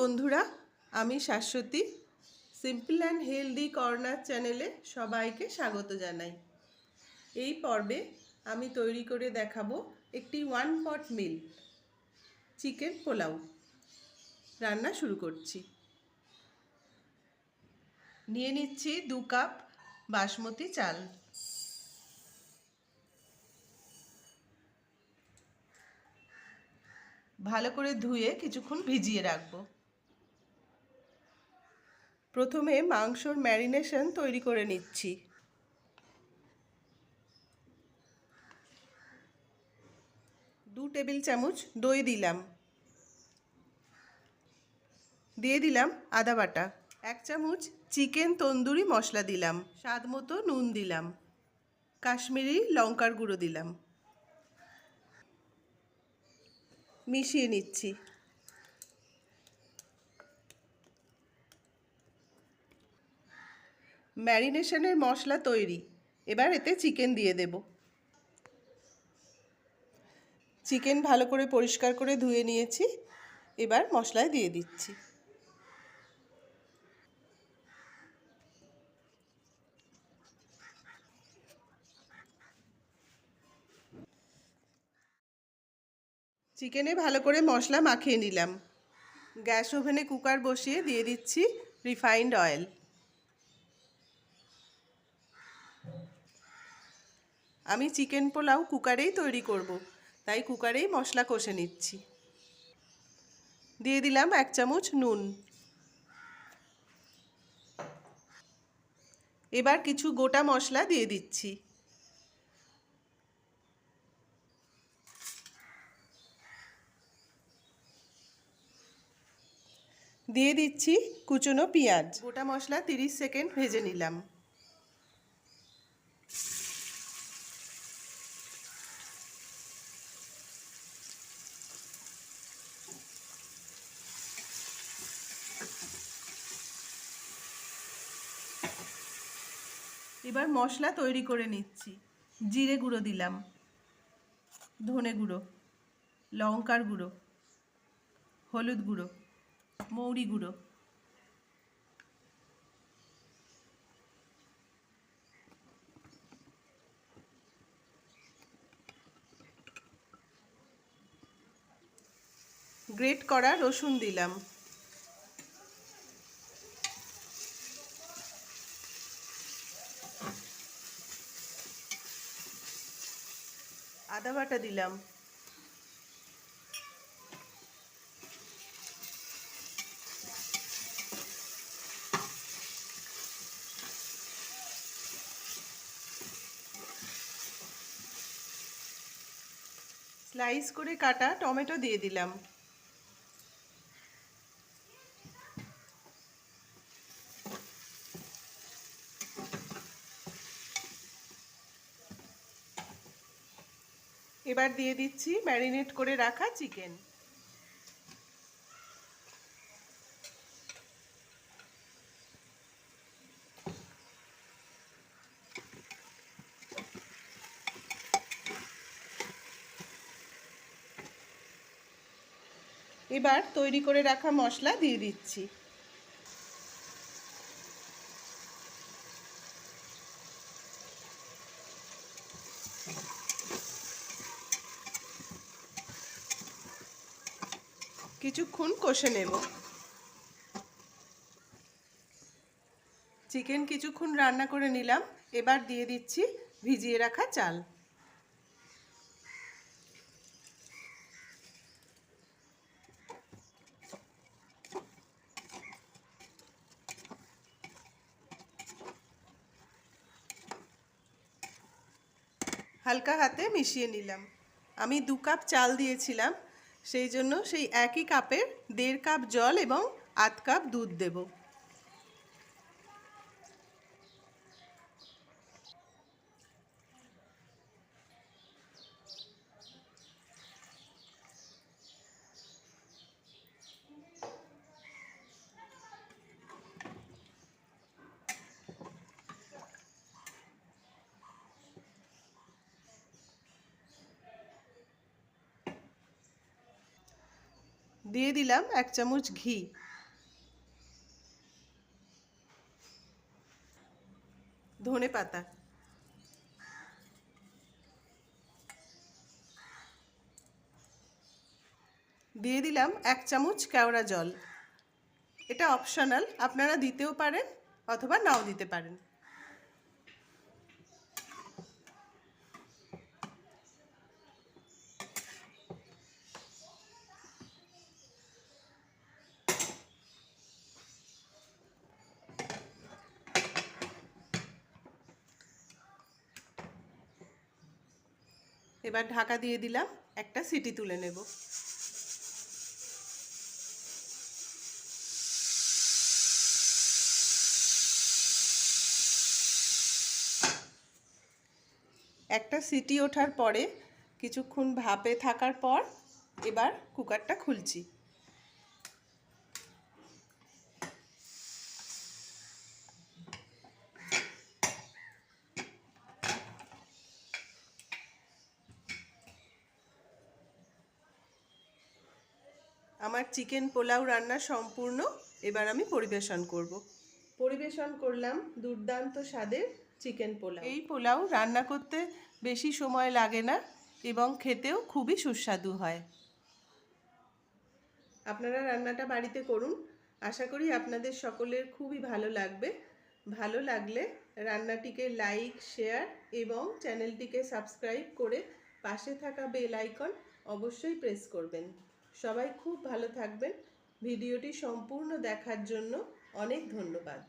বন্ধুরা, আমি Shashwati simple and healthy corner চ্যানেলে সবাইকে স্বাগত জানাই। এই পর্বে আমি তৈরি করে দেখাবো একটি one pot meal chicken pulao. রান্না শুরু করছি। নিয়ে নিচ্ছি দু কাপ বাসমতি চাল। ভালো করে ধুয়ে কিছুক্ষণ ভিজিয়ে রাখব। প্রথমে মাংসর ম্যারিনেশন তৈরি করে নিচ্ছি। দু টেবিল চামচ দই দিলাম। দিয়ে দিলাম আদা বাটা। এক চামচ চিকেন তন্দুরি মশলা দিলাম। স্বাদ মতো নুন দিলাম। কাশ্মীরি লঙ্কার গুঁড়ো দিলাম। মিশিয়ে নিচ্ছি। ম্যারিনেশনের মশলা তৈরি। এবার এতে চিকেন দিয়ে দেব। চিকেন ভালো করে পরিষ্কার করে ধুয়ে নিয়েছি। এবার মশলায় দিয়ে দিচ্ছি। চিকেনে ভালো করে মশলা মাখিয়ে নিলাম। গ্যাস ওভেনে কুকার বসিয়ে দিয়ে দিচ্ছি রিফাইন্ড অয়েল। আমি চিকেন পোলাও কুকারেই তৈরি করব, তাই কুকারেই মশলা কষে নিচ্ছি। দিয়ে দিলাম এক চামচ নুন। এবার কিছু গোটা মশলা দিয়ে দিচ্ছি। দিয়ে দিচ্ছি কুচনো পেঁয়াজ। গোটা মশলা তিরিশ সেকেন্ড ভেজে নিলাম। এবার মশলা তৈরি করে নিচ্ছি। জিরে গুঁড়ো দিলাম। ধনে গুঁড়ো, লঙ্কার গুঁড়ো, হলুদ গুঁড়ো, মৌরি গুঁড়ো। গ্রেট করা রসুন দিলাম। আদা বাটা দিলাম। স্লাইস করে কাটা টমেটো দিয়ে দিলাম। এবার দিয়ে দিচ্ছি ম্যারিনেট করে রাখা চিকেন। এবার তৈরি করে রাখা মশলা দিয়ে দিচ্ছি। কিছুক্ষণ কষে নেব। চিকেন কিছুক্ষণ রান্না করে নিলাম। এবার দিয়ে দিচ্ছি ভিজিয়ে রাখা চাল। হালকা হাতে মিশিয়ে নিলাম। আমি দু কাপ চাল দিয়েছিলাম। সেই জন্য সেই একই কাপের দেড় কাপ জল এবং আধ কাপ দুধ দেব। দিয়ে দিলাম এক চামচ ঘি। ধনে পাতা। দিয়ে দিলাম এক চামচ কেওড়া জল। এটা অপশনাল আপনারা দিতেও পারেন অথবা নাও দিতে পারেন। এবার ঢাকা দিয়ে দিলাম একটা সিটি তুলে নেব। একটা সিটি ওঠার পরে কিছুক্ষণ ভাপে থাকার পর এবার কুকারটা খুলছি। আমার চিকেন পোলাও রান্না সম্পূর্ণ এবার আমি পরিবেশন করব। পরিবেশন করলাম দুর্দান্ত স্বাদের চিকেন পোলাও। এই পোলাও রান্না করতে বেশি সময় লাগে না এবং খেতেও খুবই সুস্বাদু হয়। আপনারা রান্নাটা বাড়িতে করুন। আশা করি আপনাদের সকলের খুবই ভালো লাগবে। ভালো লাগলে রান্নাটিকে লাইক শেয়ার এবং চ্যানেলটিকে সাবস্ক্রাইব করে পাশে থাকা বেল আইকন অবশ্যই প্রেস করবেন। সবাই খুব ভালো থাকবেন। ভিডিওটি সম্পূর্ণ দেখার জন্য অনেক ধন্যবাদ।